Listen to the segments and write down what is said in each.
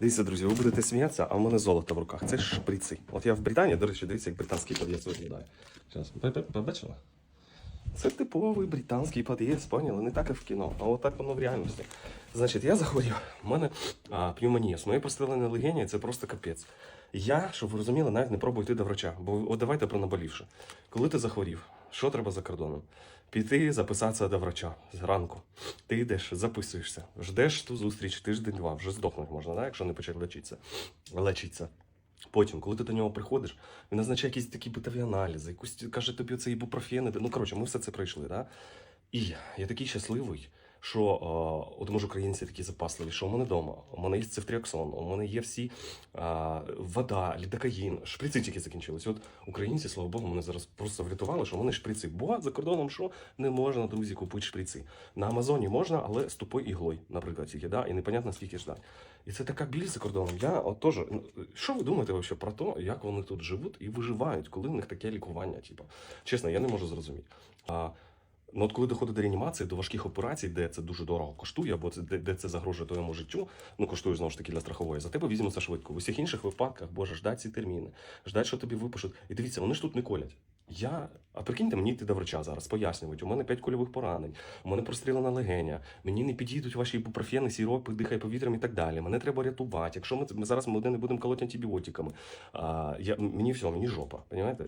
Дивіться, друзі, ви будете сміятися, а в мене золото в руках. Це шприци. От я в Британії, до речі, дивіться, як британський під'їзд виглядає. Зараз, побачили? Це типовий британський під'їзд, поняли? Не так, як в кіно, а от так воно в реальності. Значить, я захворів, у мене а, пневмонія. З моєю простреленої легені це просто капець. Я, щоб ви розуміли, навіть не пробую йти до врача, бо от давайте про наболівше. Коли ти захворів, що треба за кордоном? Піти записатися до врача зранку. Ти йдеш, записуєшся, ждеш ту зустріч тиждень-два, вже здохнути можна, да? якщо не почати лечитися. лечитися. Потім, коли ти до нього приходиш, він назначає якісь такі битові аналізи, якусь каже тобі це ібупрофени. Ну коротше, ми все це пройшли. Да? І я такий щасливий, що о, от може українці такі запасливі, що у мене вдома, у мене є цифтріаксон, у мене є всі а, вода, лідокаїн, шприци тільки закінчились. От українці, слава Богу, мене зараз просто врятували, що вони шприци. Бо за кордоном що не можна, друзі, купити шприци. На Амазоні можна, але з тупою іглою, наприклад, тільки, да? і непонятно скільки ждати. І це така біль за кордоном. Я от теж, ну, що ви думаєте вообще про те, як вони тут живуть і виживають, коли в них таке лікування? Типу? Чесно, я не можу зрозуміти. Ну, от коли доходить до реанімації, до важких операцій, де це дуже дорого коштує, або це де, де це загрожує твоєму життю, ну коштує знову ж таки для страхової. За тебе візьмуться швидко. В усіх інших випадках, боже, ждать ці терміни, ждать, що тобі випишуть. І дивіться, вони ж тут не колять. Я, а прикиньте, мені йти до врача зараз, пояснюють, у мене 5 кульових поранень, у мене прострілена легеня, мені не підійдуть ваші ібупрофени, сіропи, дихай повітрям і так далі. Мене треба рятувати. Якщо ми, ми зараз ми не будемо колоти антибіотиками, а, я, мені все, мені жопа. Понимаєте?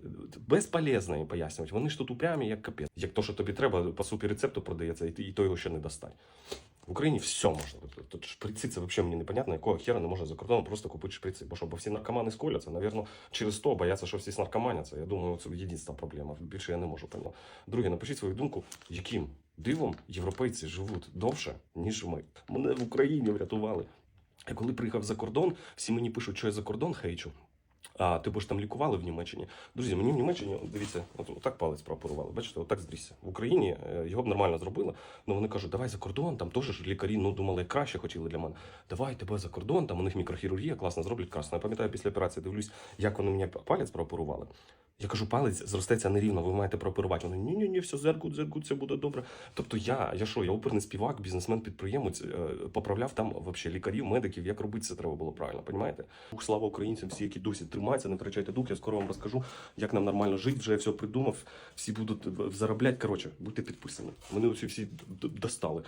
Безполезно їм пояснювати. Вони ж тут упрямі, як капець. Як то, що тобі треба, по супі рецепту продається, і, і то його ще не достать. В Україні все можна. Тут шприци це взагалі мені непонятно, якого хера не можна за кордоном просто купити шприци. Бо що, бо всі наркомани сколяться, навірно, через то бояться, що всі снаркоманяться. Я думаю, це єдина проблема. Більше я не можу поняти. Друге, напишіть свою думку, яким дивом європейці живуть довше, ніж ми. Мене в Україні врятували. Я коли приїхав за кордон, всі мені пишуть, що я за кордон хейчу. А ти ж там лікували в Німеччині. Друзі, мені в Німеччині, дивіться, от, отак палець прооперували. Бачите, отак здрісся. В Україні е, його б нормально зробили. Ну вони кажуть, давай за кордон, там теж ж лікарі ну, думали, краще хотіли для мене. Давай тебе за кордон, там у них мікрохірургія, класно зроблять красно. Я пам'ятаю, після операції дивлюсь, як вони мені палець прооперували. Я кажу, палець зростеться нерівно, ви маєте прооперувати. Вони ні, ні, ні, все зергут, зергут, все буде добре. Тобто я, я що, я оперний співак, бізнесмен, підприємець, е, поправляв там вообще лікарів, медиків, як робити це треба було правильно, понімаєте? Слава українцям, всі, які досі тримаються, не втрачайте дух. Я скоро вам розкажу, як нам нормально жити. Вже я все придумав, всі будуть заробляти. Коротше, будьте підписані. Мене усі всі достали.